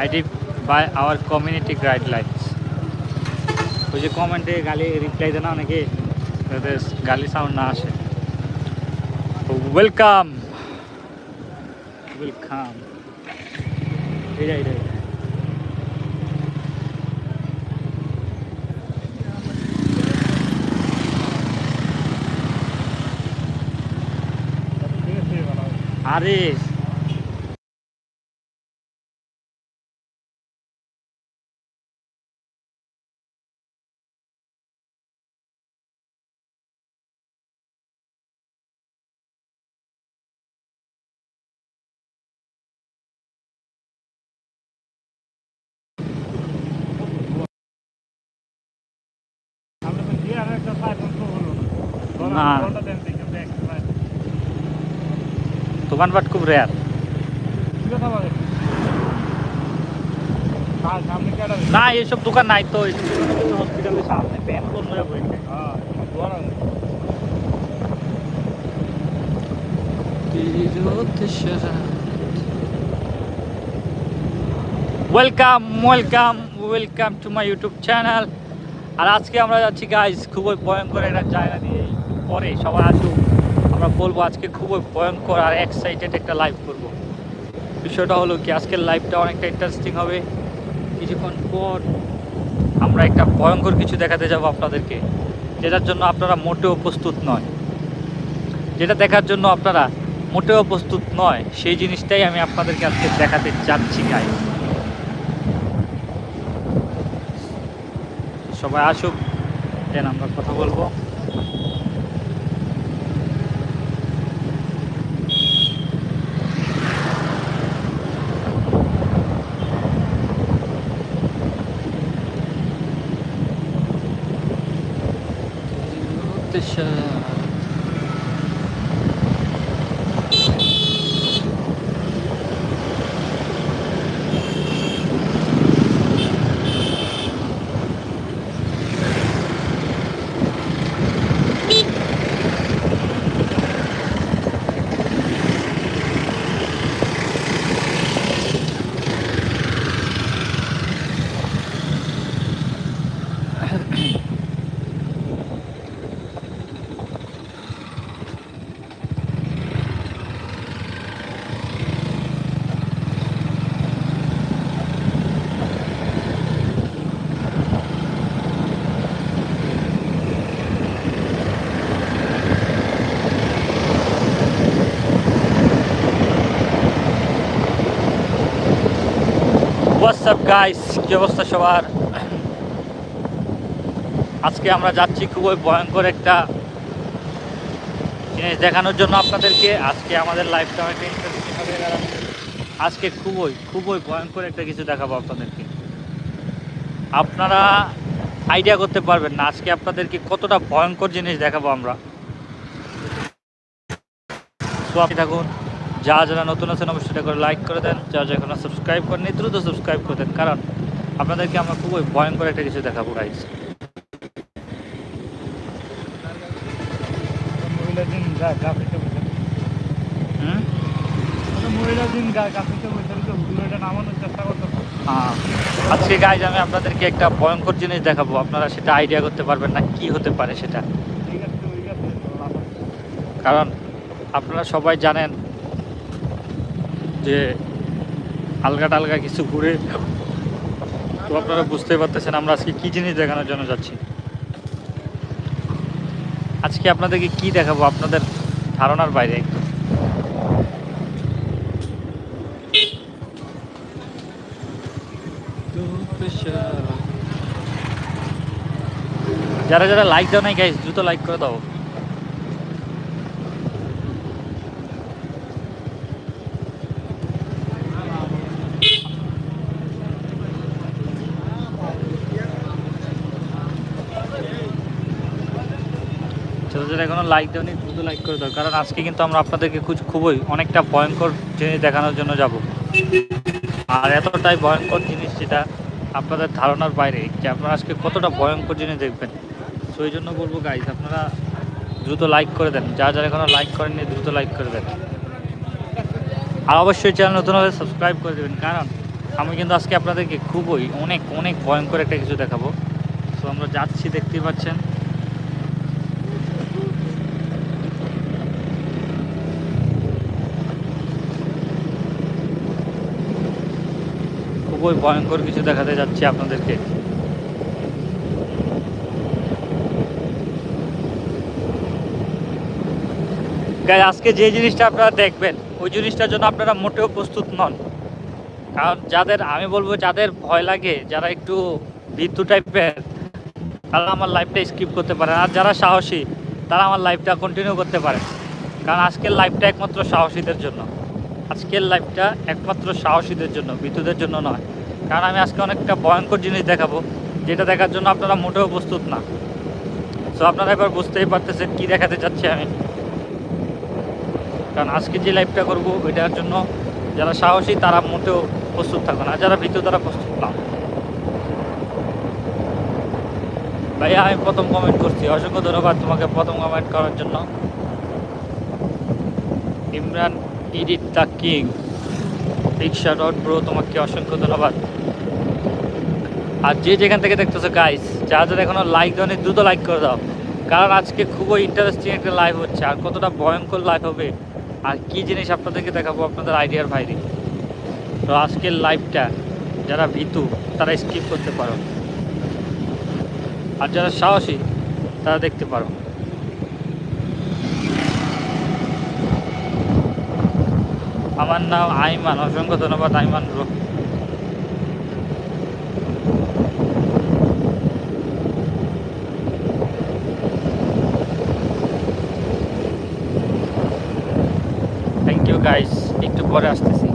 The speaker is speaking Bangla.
ID by our community guidelines ওই যে কমেন্টে গালি রিপ্লাই দেয় না অনেকে যাতে গালি সাউন্ড না আসে। ওয়েলকাম ওয়েলকাম এটাই এটাই আরে! না। দোকানপাট খুব রেয়ার না, এইসব দোকান নাই তো। হসপিটালের সামনে প্যান হয়ে welcome welcome welcome to my YouTube channel আর আজকে আমরা যাচ্ছি গাইজ খুবই ভয়ঙ্কর একটা জায়গা দিয়ে পরে সবাই আসুক। আমরা বলব আজকে খুবই ভয়ঙ্কর আর এক্সাইটেড একটা লাইভ করব। বিষয়টা হলো কি, আজকের লাইভটা অনেকটা ইন্টারেস্টিং হবে। কিছুক্ষণ পর আমরা একটা ভয়ঙ্কর কিছু দেখাতে যাব আপনাদেরকে, যেটার জন্য আপনারা মোটেও প্রস্তুত নয়। যেটা দেখার জন্য আপনারা মোটেও প্রস্তুত নয়, সেই জিনিসটাই আমি আপনাদেরকে আজকে দেখাতে চাচ্ছি গাই সবাই আসুক দেন আমরা কথা বলব। হোয়াটসঅ্যাপ গাইস কি অবস্থা সবার? আজকে আমরা যাচ্ছি খুবই ভয়ঙ্কর একটা জিনিস দেখানোর জন্য আপনাদেরকে। আজকে আমাদের লাইফটা কারণ আজকে খুবই খুবই ভয়ঙ্কর একটা কিছু দেখাবো আপনাদেরকে। আপনারা আইডিয়া করতে পারবেন না। আজকে আপনাদেরকে কতটা ভয়ঙ্কর জিনিস দেখাবো আমরা। আপনি থাকুন। যা যারা নতুন আছেন অবশ্যই এটা করে লাইক করে দেন। যা যা এখনও সাবস্ক্রাইব করেনি দ্রুত সাবস্ক্রাইব করে দেন। কারণ আপনাদেরকে আমরা খুবই ভয়ঙ্কর একটা কিছু দেখাবো গাইজ। আজকে গাইজ আমি আপনাদেরকে একটা ভয়ঙ্কর জিনিস দেখাবো। আপনারা সেটা আইডিয়া করতে পারবেন না কি হতে পারে সেটা। কারণ আপনারা সবাই জানেন যে আলগা টালগা কিছু ঘুরে তো আপনারা বুঝতেই পারতেছেন আমরা আজকে কি জিনিস দেখানোর জন্য যাচ্ছি। আজকে আপনাদেরকে কি দেখাবো আপনাদের ধারণার বাইরে একদম যারা যারা লাইক দাও নাই গাইস দ্রুত লাইক করে দাও। যারা যারা এখনও লাইক দেওনি দ্রুত লাইক করে দাও। কারণ আজকে কিন্তু আমরা আপনাদেরকে খুব- খুবই অনেকটা ভয়ঙ্কর জিনিস দেখানোর জন্য যাব। আর এতটাই ভয়ঙ্কর জিনিস যেটা আপনাদের ধারণার বাইরে, যে আপনারা আজকে কতটা ভয়ঙ্কর জিনিস দেখবেন। সো জন্য বলব গাইজ আপনারা দ্রুত লাইক করে দেন। যা যারা এখনও লাইক করেননি, দ্রুত লাইক করে দেন। আর অবশ্যই চ্যানেল নতুন হলে সাবস্ক্রাইব করে দেবেন। কারণ আমি কিন্তু আজকে আপনাদেরকে খুবই অনেক অনেক ভয়ঙ্কর একটা কিছু দেখাবো। তো আমরা যাচ্ছি, দেখতেই পাচ্ছেন। খুবই ভয়ঙ্কর কিছু দেখাতে যাচ্ছি আপনাদেরকে। আজকে যে জিনিসটা আপনারা দেখবেন, ওই জিনিসটার জন্য আপনারা মোটেও প্রস্তুত নন। কারণ যাদের, আমি বলব যাদের ভয় লাগে, যারা একটু ভীতু টাইপের তারা আমার লাইফটা স্কিপ করতে পারে। আর যারা সাহসী, তারা আমার লাইফটা কন্টিনিউ করতে পারে। কারণ আজকের লাইফটা একমাত্র সাহসীদের জন্য। আজকের লাইফটা একমাত্র সাহসীদের জন্য ভীতুদের জন্য নয়। কারণ আমি আজকে অনেকটা ভয়ঙ্কর জিনিস দেখাবো, যেটা দেখার জন্য আপনারা মোটেও প্রস্তুত না। সো আপনারা এবার বুঝতেই পারতেছেন কী দেখাতে চাচ্ছি আমি। কারণ আজকে যে লাইভটা করব ওইটার জন্য যারা সাহসী, তারা মোটেও প্রস্তুত থাকবে আর যারা ভীত তারা প্রস্তুত না। ভাইয়া, আমি প্রথম কমেন্ট করছি। অসংখ্য ধন্যবাদ তোমাকে প্রথম কমেন্ট করার জন্য। Imran edit the king rickshaw out bro তোমাকে অসংখ্য ধন্যবাদ। আর যে যেখান থেকে দেখতেছো গাইস যারা যারা এখনও লাইক দেওয়া দ্রুত লাইক করে দাও। কারণ আজকে খুবই ইন্টারেস্টিং একটা লাইভ হচ্ছে, আর কতটা ভয়ঙ্কর লাইভ হবে, আর কি জিনিস আপনাদেরকে দেখাবো আপনাদের আইডিয়ার বাইরে। তো আজকের লাইভটা যারা ভীতু, তারা স্কিপ করতে পারো। আর যারা সাহসী, তারা দেখতে পারো। আমার নাম আইমান অসংখ্য ধন্যবাদ Aiman bro. Thank you guys একটু পরে আসতেছি।